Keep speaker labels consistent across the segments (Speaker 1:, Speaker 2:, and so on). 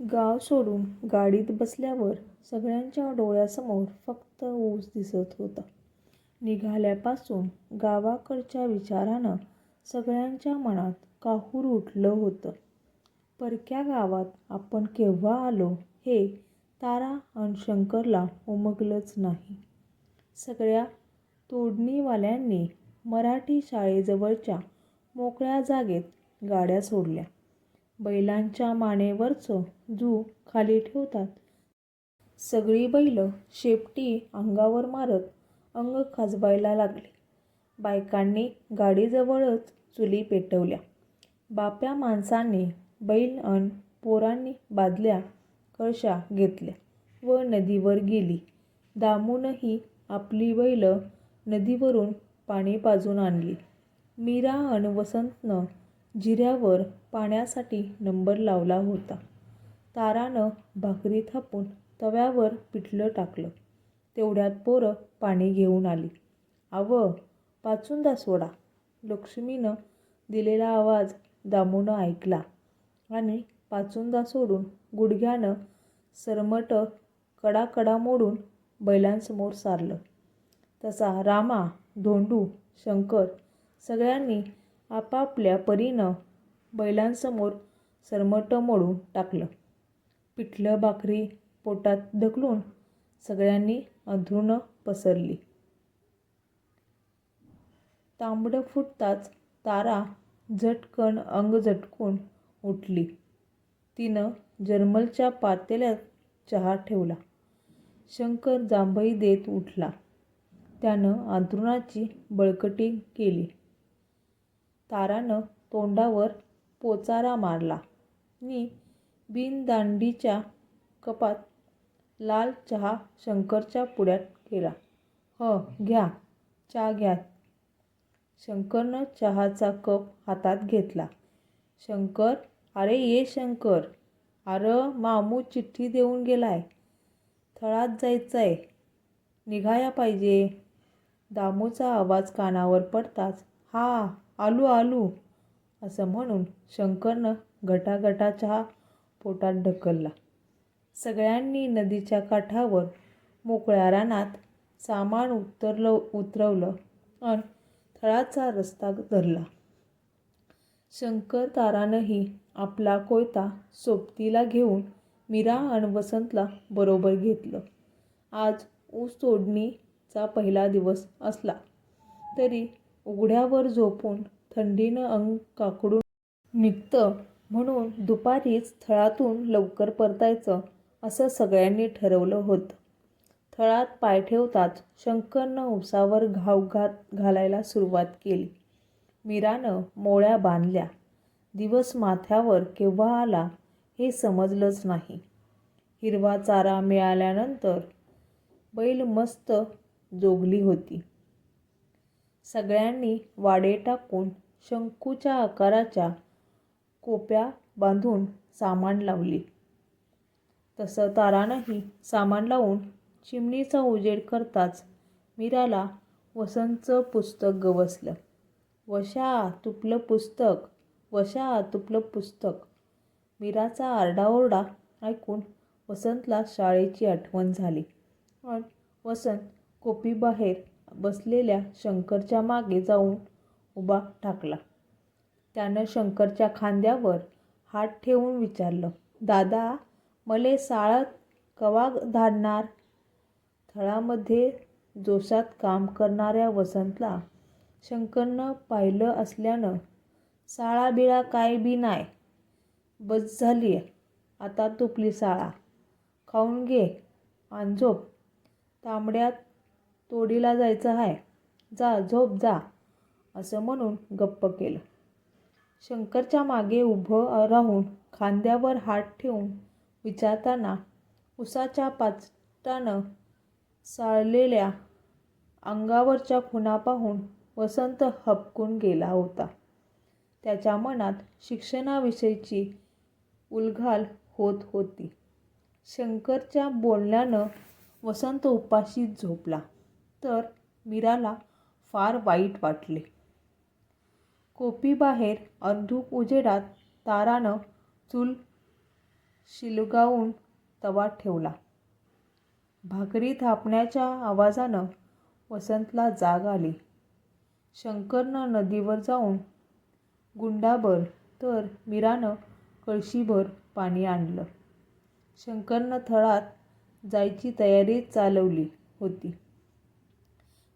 Speaker 1: गाव सोडून गाडीत बसल्यावर सगळ्यांच्या डोळ्यासमोर फक्त ऊस दिसत होता. निघाल्यापासून गावाकडच्या विचारानं सगळ्यांच्या मनात काहूर उठलं होतं. परक्या गावात आपण केव्हा आलो हे तारा आणि शंकरला उमगलंच नाही. सगळ्या तोडणीवाल्यांनी मराठी शाळेजवळच्या मोकळ्या जागेत गाड्या सोडल्या. बैलांच्या मानेवरचं जू खाली ठेवतात सगळी बैलं शेपटी अंगावर मारत अंग खाजवायला लागले बायकांनी गाडीजवळच चुली पेटवल्या. बाप्या माणसांनी बैल अन पोरांनी बादल्या कळशा घेतल्या व नदीवर गेली. दामूनही आपली बैलं नदीवरून पाणी पाजून आणली. मीरा अन वसंतनं जिऱ्यावर पाण्यासाठी नंबर लावला होता. तारानं भाकरी थापून तव्यावर पिठलं टाकलं. तेवढ्यात पोरं पाणी घेऊन आली. आवं, पाचूंदा सोडा. लक्ष्मीनं दिलेला आवाज दामूनं ऐकला आणि पाचूंदा सोडून गुडघ्यानं सरमट कडाकडा मोडून बैलांसमोर सारलं. तसा रामा, धोंडू, शंकर सगळ्यांनी आपापल्या परीनं बैलांसमोर सरमटं मोडून टाकलं. पिठलं भाकरी पोटात ढकलून सगळ्यांनी अंथरुणं पसरली. तांबडं फुटताच तारा झटकन अंग झटकून उठली. तिनं जर्मलच्या पातेल्यात चहा ठेवला. शंकर जांभई देत उठला. त्यानं अंथरुणाची बळकटी केली. तारानं तोंडावर पोचारा मारला नि बिनदांडीच्या कपात लाल चहा शंकरच्या पुढ्यात केला. ह घ्या, चहा घ्या. शंकरनं चहाचा कप हातात घेतला. शंकर, अरे ये शंकर. अरं मामू चिठ्ठी देऊन गेलाय. थळात जायचं आहे निघाया पाहिजे. दामूचा आवाज कानावर पडताच हा, आलू आलू असं म्हणून शंकरनं गटागटाच्या चहा पोटात ढकलला. सगळ्यांनी नदीच्या काठावर मोकळ्या रानात सामान उतरलं उतरवलं आणि थळाचा रस्ता धरला. शंकर तारानंही आपला कोयता सोबतीला घेऊन मीरा आणि वसंतला बरोबर घेतलं. आज ऊस तोडणीचा पहिला दिवस असला तरी उघड्यावर झोपून थंडीनं अंग काकडून निघतं म्हणून दुपारीच थळातून लवकर परतायचं असं सगळ्यांनी ठरवलं होतं. थळात पाय ठेवताच शंकरनं उसावर घाव घात घालायला सुरुवात केली. मीरानं मोळ्या बांधल्या. दिवस माथ्यावर केव्हा आला हे समजलंच नाही. हिरवा चारा मिळाल्यानंतर बैल मस्त जोगली होती. सगळ्यांनी वाडे टाकून शंकूच्या आकाराच्या कोप्या बांधून सामान लावली. तसं तारानंही सामान लावून चिमणीचा उजेड करताच मीराला वसंतचं पुस्तक गवसलं. वशा, तुपलं पुस्तक, वशा, तुपलं पुस्तक. मीराचा आरडाओरडा ऐकून वसंतला शाळेची आठवण झाली आणि वसंत कोपीबाहेर बसलेल्या शंकरच्या मागे जाऊन उभा ठाकला. त्यानं शंकरच्या खांद्यावर हात ठेवून विचारलं, दादा, मले साळत कवा धाडणार? थळामध्ये जोशात काम करणाऱ्या वसंतला शंकरनं पाहिलं असल्यानं साळा बिळा काय बी नाय. बस झाली आता तुपली साळा खाऊन घे अन झोप. तोडीला जायचं हाय. जा झोप जा असं म्हणून गप्प केलं. शंकरच्या मागे उभं राहून खांद्यावर हात ठेवून विचारताना उसाच्या पाचटानं साळलेल्या अंगावरच्या खुणा पाहून वसंत हपकून गेला होता. त्याच्या मनात शिक्षणाविषयीची उलघाल होत होती. शंकरच्या बोलण्यानं वसंत उपाशीच झोपला तर मीराला फार वाईट वाटले. कोपीबाहेर अंधुक उजेडात तारानं चूल शिलगावून तवा ठेवला. भाकरी थापण्याच्या आवाजानं वसंतला जाग आली. शंकरनं नदीवर जाऊन गुंडाभर तर मीरानं कळशीभर पाणी आणलं. शंकरनं थळात जायची तयारी चालवली होती.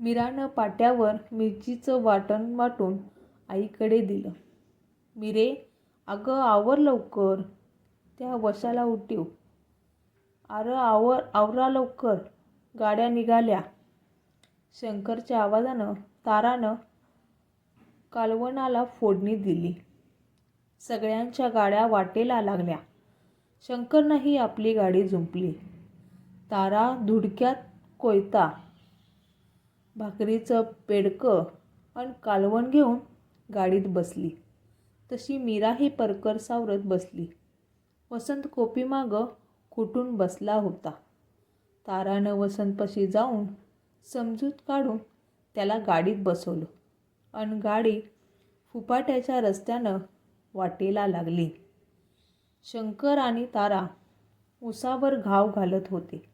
Speaker 1: मीरानं पाट्यावर मिरचीचं वाटण वाटून आईकडे दिलं. मिरे अगं आवर लवकर. त्या वशाला उठीव. अरे आवर आवरा लवकर. गाड्या निघाल्या. शंकरच्या आवाजानं तारानं कालवणाला फोडणी दिली. सगळ्यांच्या गाड्या वाटेला लागल्या. शंकरनंही आपली गाडी झुंपली तारा धुडक्यात कोयता. भाकरीचं पेडकं आणि कालवण घेऊन गाडीत बसली. तशी मीराही परकर सावरत बसली. वसंत कोपीमागं खुटून बसला होता? तारानं वसंतपाशी जाऊन समजूत काढून त्याला गाडीत बसवलं. आणि गाडी फुपाट्याच्या रस्त्यानं वाटेला लागली. शंकर आणि तारा उसावर घाव घालत होते.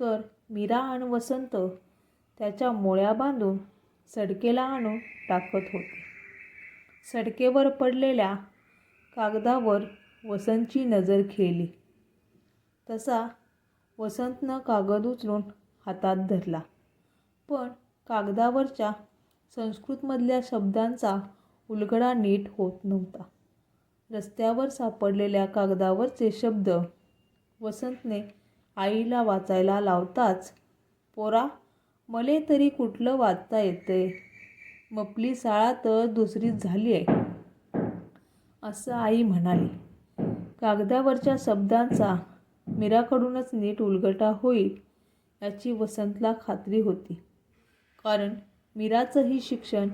Speaker 1: तर मीरा आणि वसंत त्याच्या मोळ्या बांधून सडकेला आणून टाकत होते. सडकेवर पडलेल्या कागदावर वसंतची नजर खेळली. तसा वसंतनं कागद उचलून हातात धरला. पण कागदावरच्या संस्कृतमधल्या शब्दांचा उलगडा नीट होत नव्हता. रस्त्यावर सापडलेल्या कागदावरचे शब्द वसंतने आईला वाचायला लावताच पोरा मले तरी कुठलं वाचता येतंय मपली शाळा तर दुसरीच झाली आहे. असं आई म्हणाली. कागदावरच्या शब्दांचा मीराकडूनच नीट उलगटा होईल याची वसंतला खात्री होती. कारण मीराचंही शिक्षण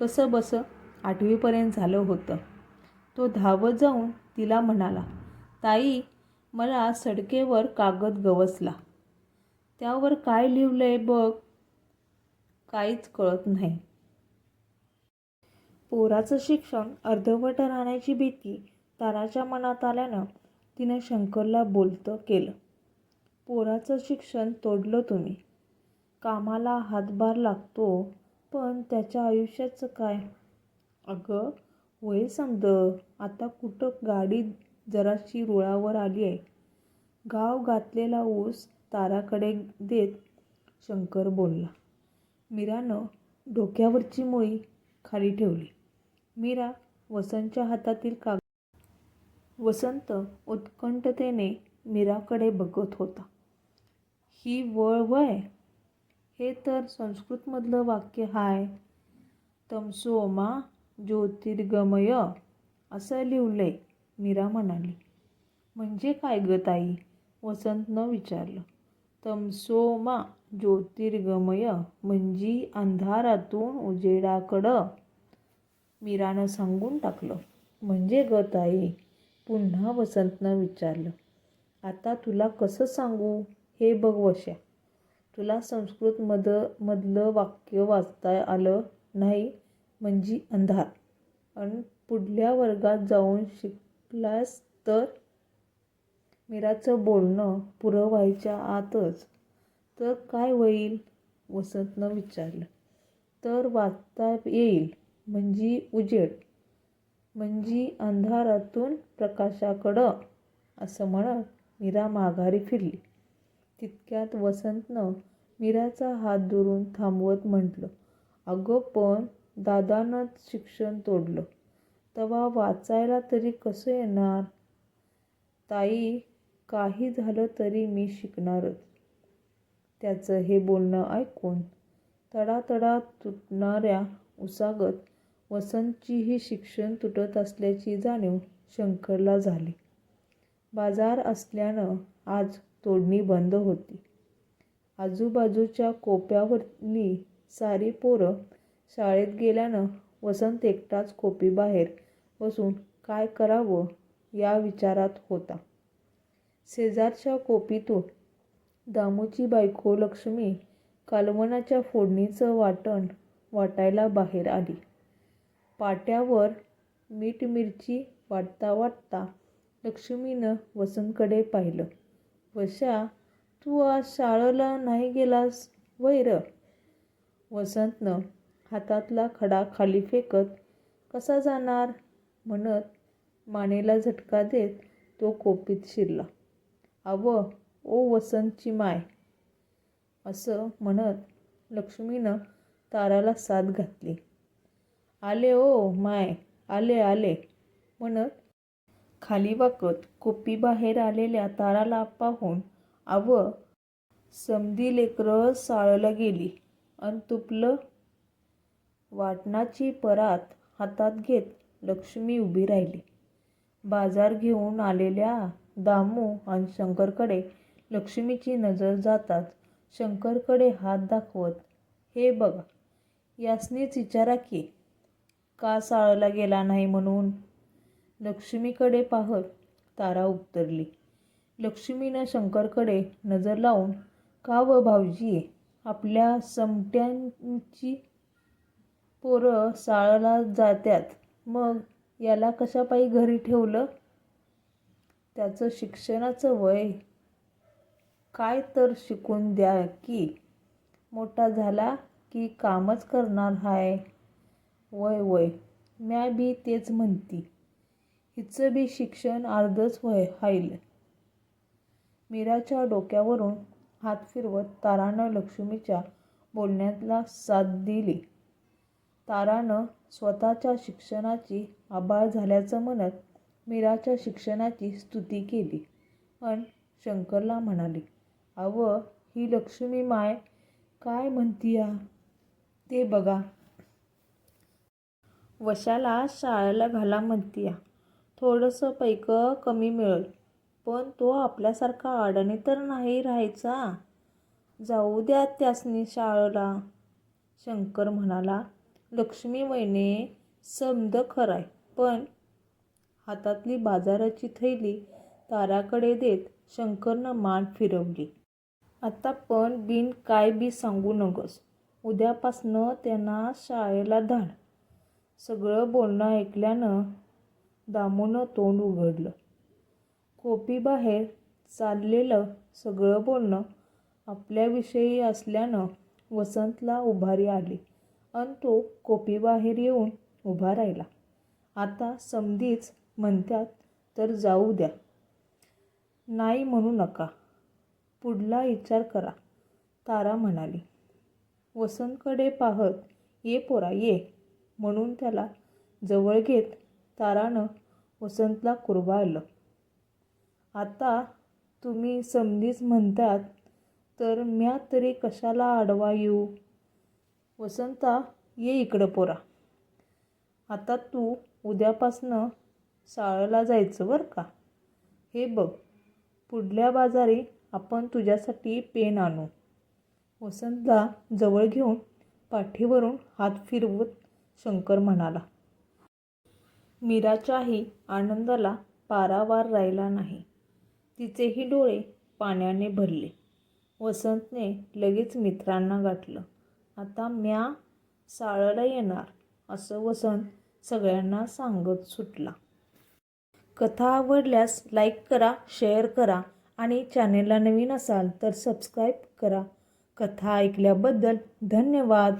Speaker 1: कसं बसं आठवीपर्यंत झालं होतं. तो धावत जाऊन तिला म्हणाला ताई मला सडकेवर कागद गवसला. त्यावर काय लिहिलंय बघ? काहीच कळत नाही. पोराचं शिक्षण अर्धवट राहण्याची भीती ताराच्या मनात आल्यानं तिनं शंकरला बोलतं केलं पोराचं शिक्षण तोडलं तुम्ही. कामाला हातभार लागतो पण त्याच्या आयुष्याचं काय? अगं वय समज आता कुठं गाडी जराशी रुळावर आली आहे. गाव घातलेला ऊस ताराकडे देत शंकर बोलला मीरानं डोक्यावरची मुळी खाली ठेवली. मीरा वसंतच्या हातातील काग वसंत उत्कंठतेने मीराकडे बघत होता. ही वळ वय हे तर संस्कृतमधलं वाक्य हाय. तमसोमा ज्योतिर्गमय असं लिहिलंय मीरा म्हणाली. म्हणजे काय ग ताई? वसंतनं विचारलं. तमसोमा ज्योतिर्गमय म्हणजे अंधारातून उजेडाकडं मीरानं सांगून टाकलं. म्हणजे ग ताई पुन्हा वसंतनं विचारलं आता तुला कसं सांगू? हे बघ वशा तुला संस्कृतमध मधलं वाक्य वाचता आलं नाही म्हणजे अंधार. आणि पुढल्या वर्गात जाऊन शिकलास तर? मीराचं बोलणं पुरं व्हायच्या आतच. तर काय होईल? वसंतनं विचारलं. तर वाचता येईल म्हणजे उजेड. म्हणजे अंधारातून प्रकाशाकडं असं म्हणत मीरा माघारी फिरली. तितक्यात वसंतनं मीराचा हात धरून थांबवत म्हटलं अगं पण दादानंच शिक्षण तोडलं. तेव्हा वाचायला तरी कसं येणार ताई काही झालं तरी मी शिकणारच. त्याचं हे बोलणं ऐकून तडातडा तुटणाऱ्या उसागत वसंतचीही शिक्षण तुटत असल्याची जाणीव शंकरला झाली. बाजार असल्यानं आज तोडणी बंद होती. आजूबाजूच्या कोप्यावरली सारी पोरं शाळेत गेल्यानं वसंत एकटाच कोपीबाहेर बसून काय करावं या विचारात होता. शेजारच्या कोपीतून दामूची बायको लक्ष्मी कालवणाच्या फोडणीचं वाटण वाटायला बाहेर आली. पाट्यावर मीठ मिरची वाटता वाटता लक्ष्मीनं वसंतकडे पाहिलं. वशा तू आज शाळेला नाही गेलास वैर वसंतनं हातातला खडा खाली फेकत कसा जाणार म्हणत मानेला झटका देत तो कोपीत शिरला. अव ओ वसंतची माय असं म्हणत लक्ष्मीनं ताराला साथ घातली. आले ओ माय आले आले म्हणत खाली वाकत कोपी बाहेर आलेल्या ताराला पाहून आव समधी लेकरं साळला गेली अन तुपलं वाटणाची परात हातात घेत लक्ष्मी उभी राहिली. बाजार घेऊन आलेल्या दामू आणि शंकरकडे लक्ष्मीची नजर जाताच शंकरकडे हात दाखवत हे बघा यासनीच विचारा की का साळला गेला नाही म्हणून? लक्ष्मीकडे पाहत तारा उतरली. लक्ष्मीनं शंकरकडे नजर लावून का व भाऊजी आपल्या समट्यांची पोरं साळला जात्यात मग याला कशापायी घरी ठेवलं? त्याचं शिक्षणाचं वय काय तर शिकून द्या की मोठा झाला की कामच करणार हाय. वय वय. म्या बी तेच म्हणती. हिचं बी शिक्षण अर्धच वय हाईल. मीराच्या डोक्यावरून हात फिरवत तारानं लक्ष्मीच्या बोलण्याला साथ दिली. तारानं स्वतःच्या शिक्षणाची आबाळ झाल्याचं म्हणत मीराच्या शिक्षणाची स्तुती केली. अन शंकरला म्हणाली अव ही लक्ष्मी माय काय म्हणतीया? ते बघा. वशाला शाळेला घाला म्हणतीया. थोडंसं पैकं कमी मिळेल पण तो आपल्यासारखा अडाणी तर नाही राहायचा? जाऊ द्या त्यासनी शाळेला. शंकर म्हणाला लक्ष्मी वहिने समद खराय पण हातातली बाजाराची थैली ताराकडे देत शंकरनं मान फिरवली. आता पण बिन काय बी सांगू नकोस उद्यापासनं त्यांना शाळेला धाड. सगळं बोलणं ऐकल्यानं दामूनं तोंड उघडलं. कोपीबाहेर चाललेलं सगळं बोलणं आपल्याविषयी असल्यानं वसंतला उभारी आली अन तो कोपीबाहेर येऊन उभा राहिला. आता समधीच म्हणतात तर जाऊ द्या. नाही म्हणू नका. पुढला विचार करा. तारा म्हणाली वसंतकडे पाहत ये पोरा ये. म्हणून त्याला जवळ घेत तारानं वसंतला कुरबाळलं आता तुम्ही समधीच म्हणतात तर म्या तरी कशाला आडवा येऊ? वसंता ये इकडं पोरा. आता तू उद्यापासनं साळला जायचं बरं का? हे बघ पुढल्या बाजारी आपण तुझ्यासाठी पेन आणू. वसंतला जवळ घेऊन पाठीवरून हात फिरवत शंकर म्हणाला मीराच्याही आनंदाला पारावार राहिला नाही. तिचेही डोळे पाण्याने भरले. वसंतने लगेच मित्रांना गाठलं. आता म्या साळला येणार असं वसंत सगळ्यांना सांगत सुटला. कथा आवडल्यास लाईक करा शेअर करा आणि चॅनेलला नवीन असाल तर सबस्क्राईब करा. कथा ऐकल्याबद्दल धन्यवाद.